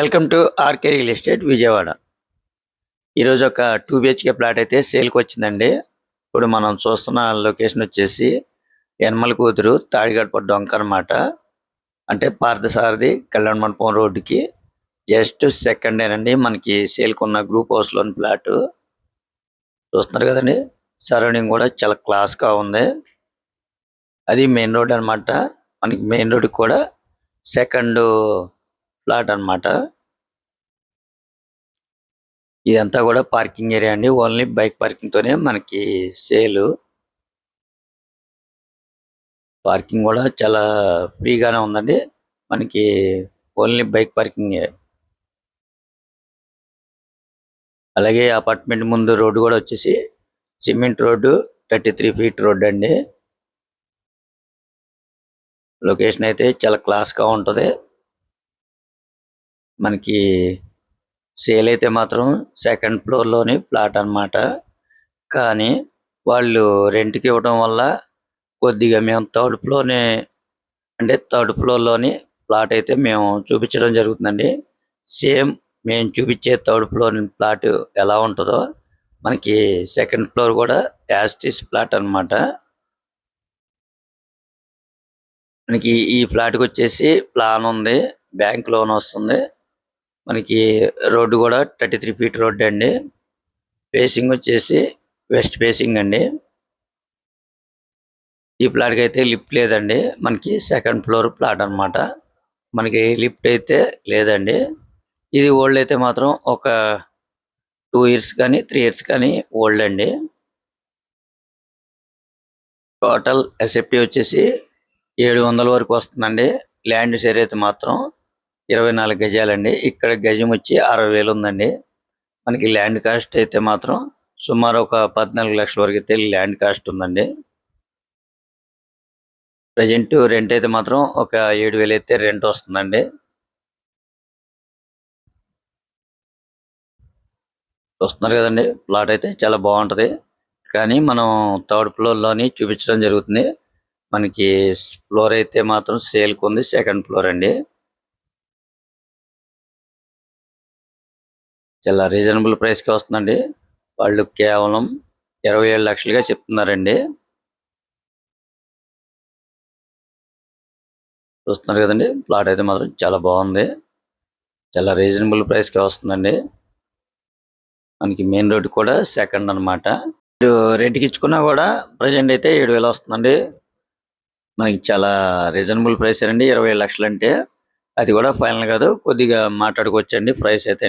Welcome to RK real estate Vijayawada. ఈరోజు ఒక two BHK plot అయితే సేల్కి వచ్చిందండి. ఇప్పుడు మనం చూస్తున్న లొకేషన్ వచ్చేసి యనమల కూతురు తాడిగడప డొంక అనమాట అంటే పార్థసారథి కళ్యాణ మండపం రోడ్డుకి. జస్ట్ సెకండ్ అండి మనకి సేల్కి ఉన్న గ్రూప్ హౌస్లోని ప్లాట్ చూస్తున్నారు కదండి సరౌండింగ్ కూడా చాలా క్లాస్గా ఉంది. అది మెయిన్ రోడ్ అన్నమాట. మనకి మెయిన్ రోడ్ కూడా సెకండ్ ప్లాట్ అన్నమాట. ఇదంతా కూడా పార్కింగ్ ఏరియా అండి. ఓన్లీ బైక్ పార్కింగ్ తోనే మనకి సేల్. పార్కింగ్ కూడా చాలా ఫ్రీగానే ఉందండి. మనకి ఓన్లీ బైక్ పార్కింగ్ అలాగే అపార్ట్మెంట్ ముందు రోడ్డు కూడా వచ్చేసి cement road thirty three feet road అండి. లొకేషన్ అయితే చాలా క్లాస్ ఉంటుంది ఉంటది. మనకి సేల్ అయితే మాత్రం సెకండ్ ఫ్లోర్లోని ప్లాట్ అనమాట కానీ వాళ్ళు రెంట్కి ఇవ్వడం వల్ల కొద్దిగా మేము థర్డ్ ఫ్లోర్ని అంటే థర్డ్ ఫ్లోర్లోని ప్లాట్ అయితే మేము చూపించడం జరుగుతుందండి. సేమ్ మేము చూపించే థర్డ్ ఫ్లోర్ ప్లాట్ ఎలా ఉంటుందో మనకి సెకండ్ ఫ్లోర్ కూడా యాస్టిస్ ప్లాట్ అన్నమాట. మనకి ఈ ఫ్లాట్కి వచ్చేసి ప్లాన్ ఉంది బ్యాంక్ లోన్ వస్తుంది. మనకి రోడ్డు కూడా థర్టీ త్రీ ఫీట్ రోడ్ అండి. ఫేసింగ్ వచ్చేసి వెస్ట్ ఫేసింగ్ అండి. ఈ ప్లాట్కి అయితే లిఫ్ట్ లేదండి. మనకి సెకండ్ ఫ్లోర్ ప్లాట్ అన్నమాట. మనకి లిఫ్ట్ అయితే లేదండి. ఇది ఓల్డ్ అయితే మాత్రం ఒక టూ ఇయర్స్ కానీ త్రీ ఇయర్స్ కానీ ఓల్డ్ అండి. టోటల్ ఎసెప్టీ వచ్చేసి ఏడు వందల వరకు వస్తుందండి. ల్యాండ్ షేర్ అయితే మాత్రం ఇరవై నాలుగు గజాలండి. ఇక్కడ గజం వచ్చి అరవై వేలు ఉందండి మనకి ల్యాండ్ కాస్ట్ అయితే మాత్రం సుమారు ఒక పద్నాలుగు లక్షల వరకు అయితే ల్యాండ్ కాస్ట్ ఉందండి. ప్రజెంట్ రెంట్ అయితే మాత్రం ఒక ఏడు వేలు అయితే రెంట్ వస్తుందండి. చూస్తున్నారు కదండి. ప్లాట్ అయితే చాలా బాగుంటది. కానీ మనం థర్డ్ ఫ్లోర్లోని చూపించడం జరుగుతుంది. మనకి ఫ్లోర్ అయితే మాత్రం సేల్కు ఉంది. సెకండ్ ఫ్లోర్ అండి. చాలా రీజనబుల్ ప్రైస్కి వస్తుందండి. వాళ్ళు కేవలం ఇరవై ఏడు లక్షలుగా చెప్తున్నారండి. చూస్తున్నారు కదండి ప్లాట్ అయితే మాత్రం చాలా బాగుంది. చాలా రీజనబుల్ ప్రైస్కి వస్తుందండి. మనకి మెయిన్ రోడ్ కూడా సెకండ్ అన్నమాట. రెంట్కి ఇచ్చుకున్నా కూడా ప్రజెంట్ అయితే ఏడు వేలు వస్తుందండి. మనకి చాలా రీజనబుల్ ప్రైస్ అండి ఇరవై లక్షలు అంటే అది కూడా ఫైనల్ కాదు కొద్దిగా మాట్లాడుకోవచ్చండి ప్రైస్ అయితే.